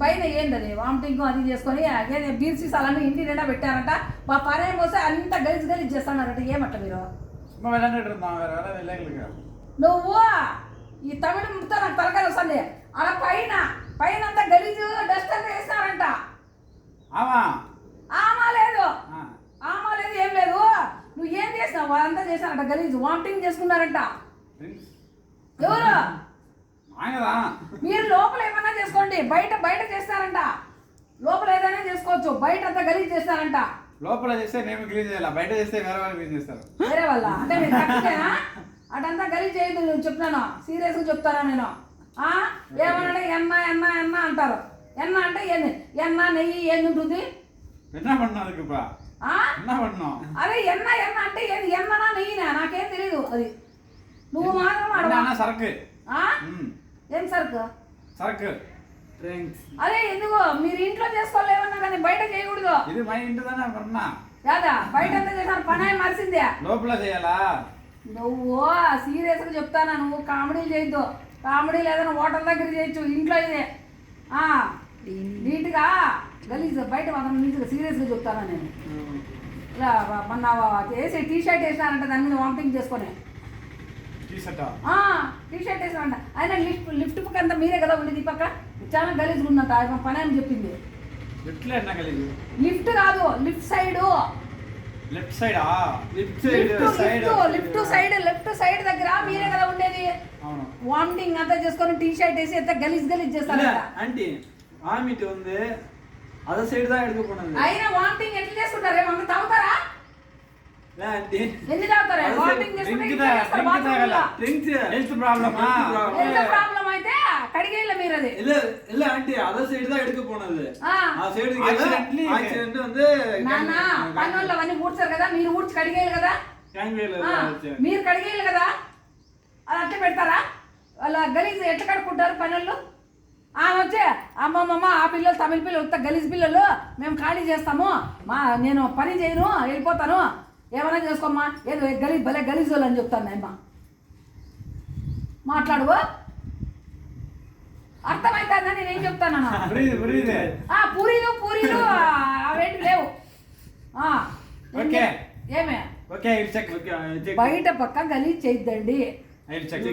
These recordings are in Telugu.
పైన ఏందని వామిటింగ్ అది చేసుకొని అదే బీర్సీ అలానే ఇంటి నిండా పెట్టారంట. మా పనే పోసి అంత గలీజ్ గలీజ్ చేస్తానారంట ఏమంట మీరు? నువ్వు ఈ తమిళ ముక్త నాకు తలకాయ వస్తుంది అలా పైన పైన అంతా గలీజు డస్ట్ అంతా వేస్తారంట. ఆమా? లేదు. ఆమా లేదు ఏం లేదు. నువ్వు ఏం చేసినావు? వాళ్ళంతా చేసినారంట గలీజు వామిటింగ్ చేసుకున్నారంట. ఎవరు? మీరు లోపల చేసుకోండి. బయట బయట చేస్తారంట. లోపల ఏదైనా చేసుకోవచ్చు. బయట అంతా గలీజ్ చేస్తారంట. లోపల చేస్తే నేను గలీజ్ చేయాలి? బయట చేస్తే వేరే వాళ్ళు గలీజ్ చేస్తారు. వేరే వాళ్ళ? అంటే మీరు కరెక్టేనా? అటంతా గలీజ్ చేయదు నేను చెప్తున్నాను. సీరియస్గా చెప్తారా నేను? ఆ? ఏమనంటే ఎన్న ఎన్న ఎన్న అంటారు. ఎన్న అంటే ఏంది? ఎన్న నెయ్యి ఏంది ఉంటుంది? ఎన్న పడినారు అరే ఎన్న ఎన్న అంటే ఏది? ఎన్ననా నెయ్యినా? నాకేం తెలియదు అది. నువ్వు మాత్రం సరుకు. ఏం సరుకు? సరుకు. అదే ఎందుకు? మీరు ఇంట్లో చేసుకోలేమన్నా కానీ బయట చేయకూడదు. ఇది మా ఇంటి దానే పన్నా కాదా? బయట అంతా చేశారు పని మరిసిందే. లోపల చేయాలా? నువ్వు సీరియస్గా చెప్తానా? నువ్వు కామెడీలు చేయొద్దు. కామెడీలు ఏదైనా హోటల్ దగ్గర చేయొచ్చు. ఇంట్లో ఇదే. ఆ, నీట్గా గలీజ్ బయట మాత్రం నీట్గా సీరియస్గా చెప్తానా నేను? ఇలా మొన్న వేసి టీ షర్ట్ వేసినారంట దాని మీద వామిటింగ్ చేసుకొని. టీ షర్టా టీ షర్ట్ వేసినారంట. అయినా లిఫ్ట్ లిఫ్ట్ పక్క అంతా మీరే కదా ఉండేది పక్క? చాలా గలీజ్గా ఉన్నట్టు ఆయన పని అని చెప్పింది. లిఫ్ట్ కాదు lift side. Left side? Lift side lift side left side దగ్గర మీరే కదా ఉండేది. వామిటింగ్ అంతా చేసుకొని టీ షర్ట్ వేసి ఎంత గలీజ్ గలీజ్ చేస్తారు అంటే వామిట్ ఉంది. అదే సైడ్ దా ఎడుకోకుండా అయినా వామిటింగ్ ఎట్లా చేస్తుంటారే? మమ్మల్ని తాగుతారా? ఎన్ని తాగుతారా? వామిటింగ్ చేసుకుంటే ప్రాబ్లమా కడిగేళ్ళ మీరు అది இல்ல இல்ல ஆண்டி அத சைடு தான் எடுக்க போனது ఆ, ఆ సైడ్ Accidentally- యాక్సిడెంట్ வந்து నాన్న పనులు అవన్నీ ఊడ్చారు కదా మీరు ఊడ్చి కడిగేయాలి కదా கேங்வேல ఆ, మీరు కడిగేయాలి కదా అది అట్లా పెడతారా వాళ్ళ గలీజ్ ఎట్లా కడుక్కుంటారు పనులు ఆమె వచ్చే అమ్మమ్మమ్మ ఆ పిల్లలు తమిళ పిల్లలు ఉత్త గలీజ్ పిల్లలు మేము ఖాళీ చేస్తాము మా నేను పని చేయను వెళ్ళిపోతాను ఏమైనా చేసుకోమ్మా ఏదో గలీజ్ భలే గలీజ్ వాళ్ళు అని చెప్తాను అమ్మ మాట్లాడువు అర్థమైతుందా? నేనేం చెప్తాను ఆ పూరీలు పూరీలు అవేంటి లేవు. ఏమే? బయట పక్క గలీజ్ చేయొద్దండి.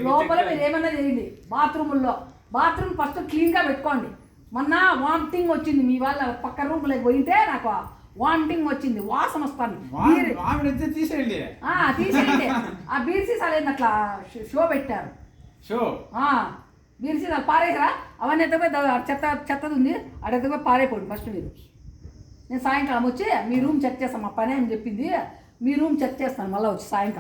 లోపల మీరు ఏమన్నా చేయండి. బాత్రూముల్లో. బాత్రూమ్ ఫస్ట్ క్లీన్గా పెట్టుకోండి. మొన్న వామిటింగ్ వచ్చింది మీ వాళ్ళ పక్క రూమ్లోకి పోయితే నాకు వామిటింగ్ వచ్చింది. వాసన వస్తాను తీసేయండి. తీసేయండి. ఆ బీర్సీ సలేదు అట్లా షో పెట్టారు. షో? విరిచి దాన్ని సీసాలు పారేసరా అవన్నీ ఎత్తపోయి చెత్త చెత్తది ఉంది. అటు ఎత్తపోయి పారేపోండి ఫస్ట్ మీరు. నేను సాయంకాలం వచ్చి మీ రూమ్ చెక్ చేస్తాను మా పని అని చెప్పింది. మీ రూమ్ చెక్ చేస్తాను మళ్ళీ వచ్చి సాయంకాలం.